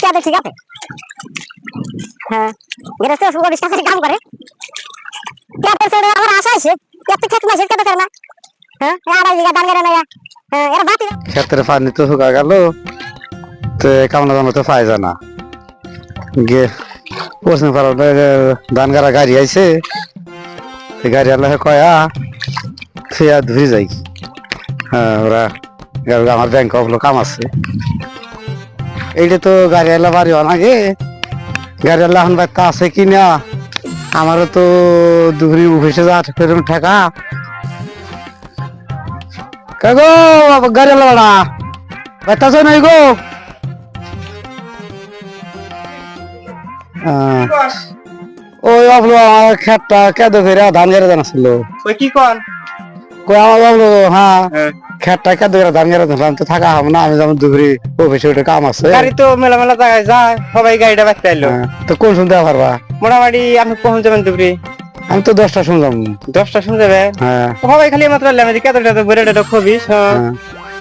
পেঁয়াজ ঠিক আছে? হ্যাঁ পেঁয়াজের হ্যাঁ ধান হ্যাঁ তো শুকা গেল, তো কামনা জানো তো পাই ধান গাড়া গাড়ি এই গাড়ি আল্লাহ কয়া ফিয়া ধুই যাই। হ্যাঁ ওরা আমার ব্যাংক কাম আছে। এইটা তো গাড়ি আল্লাহ বাড়ি অনাগে গাড়ি আল্লাহ এখন বাড়িতে আছে কি না আমারও তো দুপুরি অফিসে যা ফেরুন ঠেকা। কাগো গাড়ি আল্লাহ বাড়া বাতাস নাই গো? ওই অবলো আমার খেতটা কেদো ফেরে ধান গেড়ে জানাছিল কি কন? কই আমার অবলো হ্যাঁ। খেতটা কেদো ফেরে ধান গেড়ে জানলাম তো থাকা হবে না আমি যেমন দুপুরি অফিসে উঠে কাম আছে। গাড়ি তো মেলা মেলা জায়গায় যায় সবাই গাড়িটা বাঁচতে আইলো। হ্যাঁ, তো কোন শুনতে পারবা? মোটামুটি আপনি কখন যাবেন দুপুরে? আমি তো দশটা শুনলাম দশটা শুনে যাবে? হ্যাঁ। সবাই খালি মাত্র যে কেতটা তো বেড়ে হ্যাঁ। হ্যাঁ।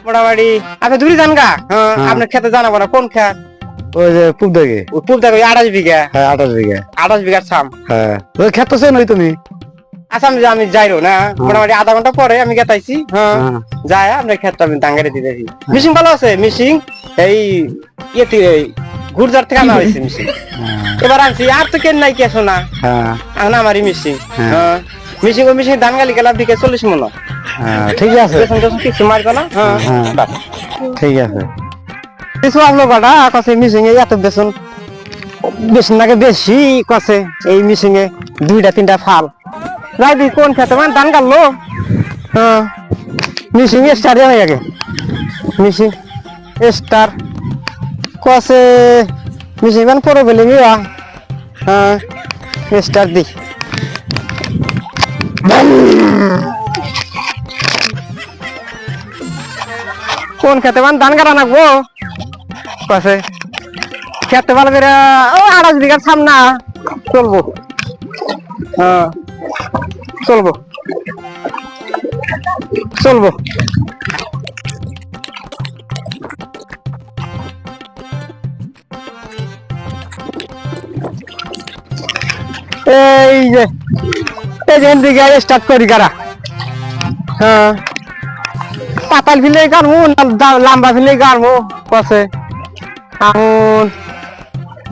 মোটামুটি আপনি দূরে যান গা? হ্যাঁ। আপনার খেতে জানাব না কোন খেত? ওই যে পুব দেখে ওই পুল আঠাশ বিঘা। হ্যাঁ আঠাশ বিঘা। আঠাশ বিঘার ছাম। হ্যাঁ। ওই খেত তো চেন তুমি। আচ্ছা আমি আমি যাইরো না? মোটামুটি আধা ঘণ্টা পরে আমি গেতাইছি হ্যাঁ। হ্যাঁ। যায় আপনার ক্ষেতটা আমি দাঙ্গারে দিতেছি মিশিং ভালো আছে? মিশিং এই ইয়েতে গুরজার থেকে আনা হয়েছে মিশিং। এবার আনছি আর তো কেন নাই কে শোনা হ্যাঁ। এখন আমারই মিশিং হ্যাঁ। হ্যাঁ। মিশিং ও মিশিং ধান গালি গেলাম দিকে চল্লিশ মন। হ্যাঁ ঠিক আছে। কিছু মারবে না হ্যাঁ। হ্যাঁ। ঠিক আছে। কিছু আপলো বাড়া কছে মিশিং এত বেসন বেসন নাকি বেশি কছে এই মিশিং এ দুইটা তিনটা ফাল। যাই দি কোন খেতে? মানে ধান গাললো হ্যাঁ। মিশিং স্টার জানাই আগে। মিশিং স্টার কছে মিশিং মান পরে বলে মিয়া হ্যাঁ স্টার দি। কোন খেতে? মান ধান কাটা নাকবো? কছে খেতে ভালো করে ও আড়াই বিঘার সামনা। চলবো। হ্যাঁ। চলবো। চলবো। এই যে এই যে দিকে স্টার্ট করি কারা হ্যাঁ। পাতাল ফিলে গানমু না লাম্বা ফিলে গানমু কছে এখন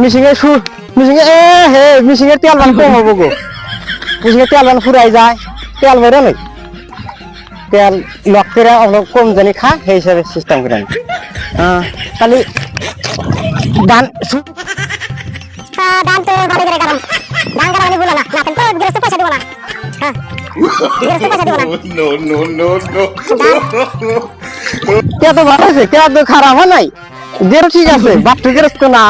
মিশিংয়ে সুর মিশিংয়ে এ হে মিশিংয়ে তেল বান কম হব গো। মিশিংয়ে তেল বান ফুরাই যায়। তেল বেরো নেই তেল লক করে অলপ কম জানি খা সেই হিসাবে সিস্টেম করে আনি। হ্যাঁ তাহলে ধান ধান তো ভালো করে কারণ ধান মানে বলো না। না তো গৃহস্থ পয়সা দিব না। হ্যাঁ তো খারাপ নাই? গেরো ঠিক আছে বাপটু গেরস্ত না।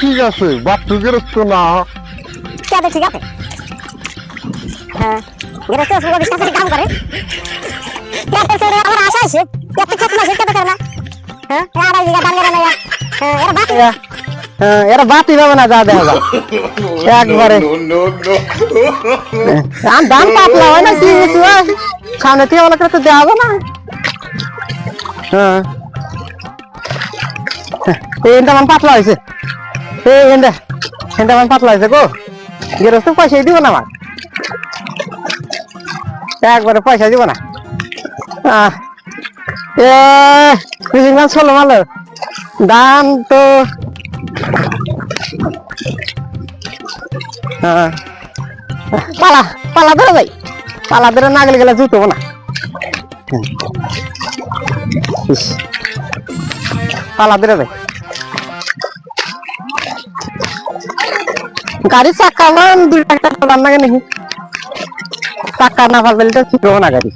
ঠিক আছে বাপটু গেরস্ত না। ঠিক আছে? হ্যাঁ। গৃহস্থ শুভ বিশ্বাসের কাম করে? পেঁয়াজের ছেড়ে আমার আশা আছে? এত খেত মাসে কেটে ফেলে না। হ্যাঁ আড়াই বিঘা ধান গেলে না হ্যাঁ এরা বাতি এরা হ্যাঁ, এরা বাতি পাবে না যা দেখা যায় একবারে. আর দাম পাতলা হয় না কি কিছু হয়? সামনে থেকে করে তো দেওয়া হবে না। হ্যাঁ। এই এনটা মান পাতলা হয়েছে। এই এনটা এনটা মান পাতলা হয়েছে গো। গেরস্ত পয়সাই দিব না আমার একবারে পয়সা দিব না। মিশিং মান ষোলো মালো দাম তো পালা পালা ধরে যাই। পালা ধরে না গেলে গেলে জুতো না পালা ধরে যাই। গাড়ি চাকা দুই টাকা চালান লাগে নাকি? চাকা না পারলে তো ঠিক গ্রহণ গাড়ি